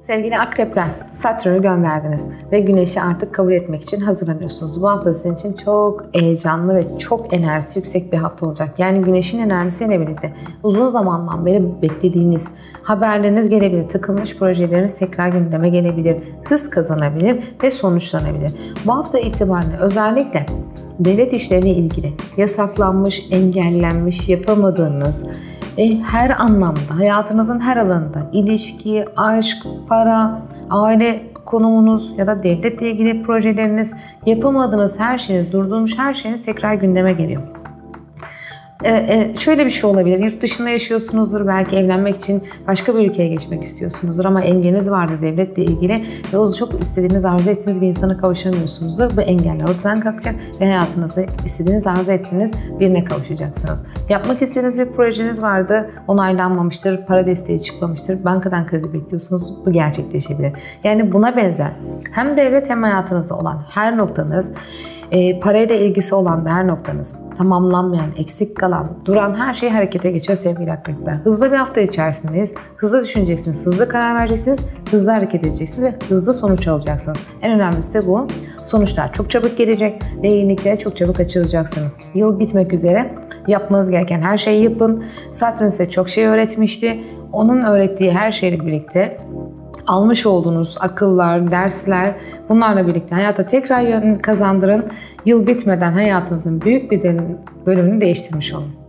Sevgili akrepler, Satürn'ü gönderdiniz ve Güneş'i artık kabul etmek için hazırlanıyorsunuz. Bu hafta sizin için çok heyecanlı ve çok enerjisi yüksek bir hafta olacak. Yani Güneş'in enerjisiyle birlikte uzun zamandan beri beklediğiniz haberleriniz gelebilir, takılmış projeleriniz tekrar gündeme gelebilir, hız kazanabilir ve sonuçlanabilir. Bu hafta itibariyle özellikle devlet işlerine ilgili yasaklanmış, engellenmiş, yapamadığınız, e, her anlamda, hayatınızın her alanında ilişki, aşk, para, aile konumunuz ya da devletle ilgili projeleriniz, yapamadığınız her şeyiniz, durduğunuz her şeyiniz tekrar gündeme geliyor. Ee, e, şöyle bir şey olabilir. Yurt dışında yaşıyorsunuzdur. Belki evlenmek için başka bir ülkeye geçmek istiyorsunuzdur. Ama engeliniz vardır devletle ilgili. Ve o çok istediğiniz, arzu ettiğiniz bir insana kavuşamıyorsunuzdur. Bu engeller ortadan kalkacak ve hayatınızda istediğiniz, arzu ettiğiniz birine kavuşacaksınız. Yapmak istediğiniz bir projeniz vardı. Onaylanmamıştır, para desteği çıkmamıştır. Bankadan kredi bekliyorsunuz. Bu gerçekleşebilir. Yani buna benzer hem devlet hem hayatınızda olan her noktanız e, parayla ilgisi olan da her noktanız tamamlanmayan, eksik kalan, duran her şey harekete geçiyor sevgili akrepler. Hızlı bir hafta içerisindeyiz. Hızlı düşüneceksiniz, hızlı karar vereceksiniz, hızlı hareket edeceksiniz ve hızlı sonuç alacaksınız. En önemlisi de bu. Sonuçlar çok çabuk gelecek ve yeniliklere çok çabuk açılacaksınız. Yıl bitmek üzere yapmanız gereken her şeyi yapın. Satürn size çok şey öğretmişti. Onun öğrettiği her şeyle birlikte almış olduğunuz akıllar, dersler bunlarla birlikte hayata tekrar yön kazandırın. Yıl bitmeden hayatınızın büyük bir bölümünü değiştirmiş olun.